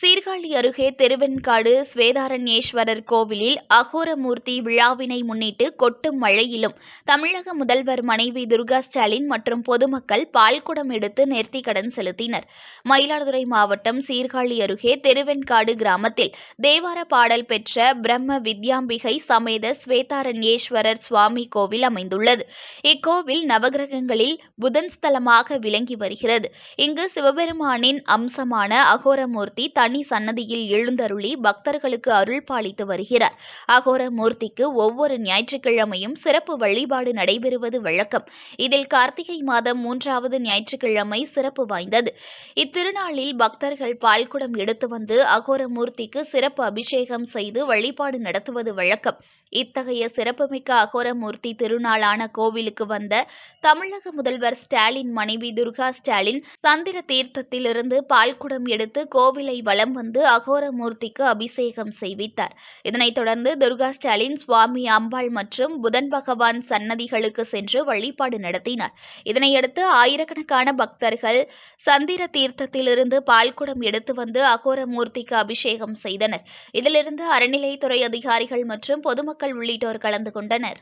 Sí, அருகே திருவெண்காடு ஸ்வேதாரண்யேஸ்வரர் கோவிலில் அகோரமூர்த்தி விழாவினை முன்னிட்டு கொட்டும் மழையிலும் தமிழக முதல்வர் மனைவி துர்கா ஸ்டாலின் மற்றும் பொதுமக்கள் பால்குடம் எடுத்து நேர்த்திக்கடன் செலுத்தினர். மயிலாடுதுறை மாவட்டம் சீர்காழி அருகே திருவெண்காடு கிராமத்தில் தேவார பாடல் பெற்ற பிரம்ம வித்யாம்பிகை சமேத ஸ்வேதாரண்யேஸ்வரர் சுவாமி கோவில் அமைந்துள்ளது. இக்கோவில் நவகிரகங்களில் புதன் ஸ்தலமாக விளங்கி வருகிறது. இங்கு சிவபெருமானின் அம்சமான அகோரமூர்த்தி தனி சன்னதியில் எழுந்தருளி பக்தர்களுக்கு அருள் பாலித்து வருகிறார். அகோர மூர்த்திக்கு ஒவ்வொரு ஞாயிற்றுக்கிழமையும் சிறப்பு வழிபாடு நடைபெறுவது வழக்கம். இதில் கார்த்திகை மாதம் மூன்றாவது ஞாயிற்றுக்கிழமை சிறப்பு வாய்ந்தது. இத்திருநாளில் பக்தர்கள் பால்குடம் எடுத்து வந்து அகோர மூர்த்திக்கு சிறப்பு அபிஷேகம் செய்து வழிபாடு நடத்துவது வழக்கம். இத்தகைய சிறப்புமிக்க அகோரமூர்த்தி திருநாளான கோவிலுக்கு வந்த தமிழக முதல்வர் ஸ்டாலின் மனைவி துர்கா ஸ்டாலின் சந்திர தீர்த்தத்திலிருந்து பால்குடம் எடுத்து கோவிலை வலம் வந்து வந்து அகோரமூர்த்திக்கு அபிஷேகம் செய்வித்தார். இதனைத் தொடர்ந்து துர்கா ஸ்டாலின் சுவாமி அம்பாள் மற்றும் புதன் பகவான் சன்னதிகளுக்கு சென்று வழிபாடு நடத்தினார். இதனையடுத்து ஆயிரக்கணக்கான பக்தர்கள் சந்திர தீர்த்தத்திலிருந்து பால்குடம் எடுத்து வந்து அகோரமூர்த்திக்கு அபிஷேகம் செய்தனர். இதிலிருந்து அறநிலைத்துறை அதிகாரிகள் மற்றும் பொதுமக்கள் உள்ளிட்டோர் கலந்து கொண்டனர்.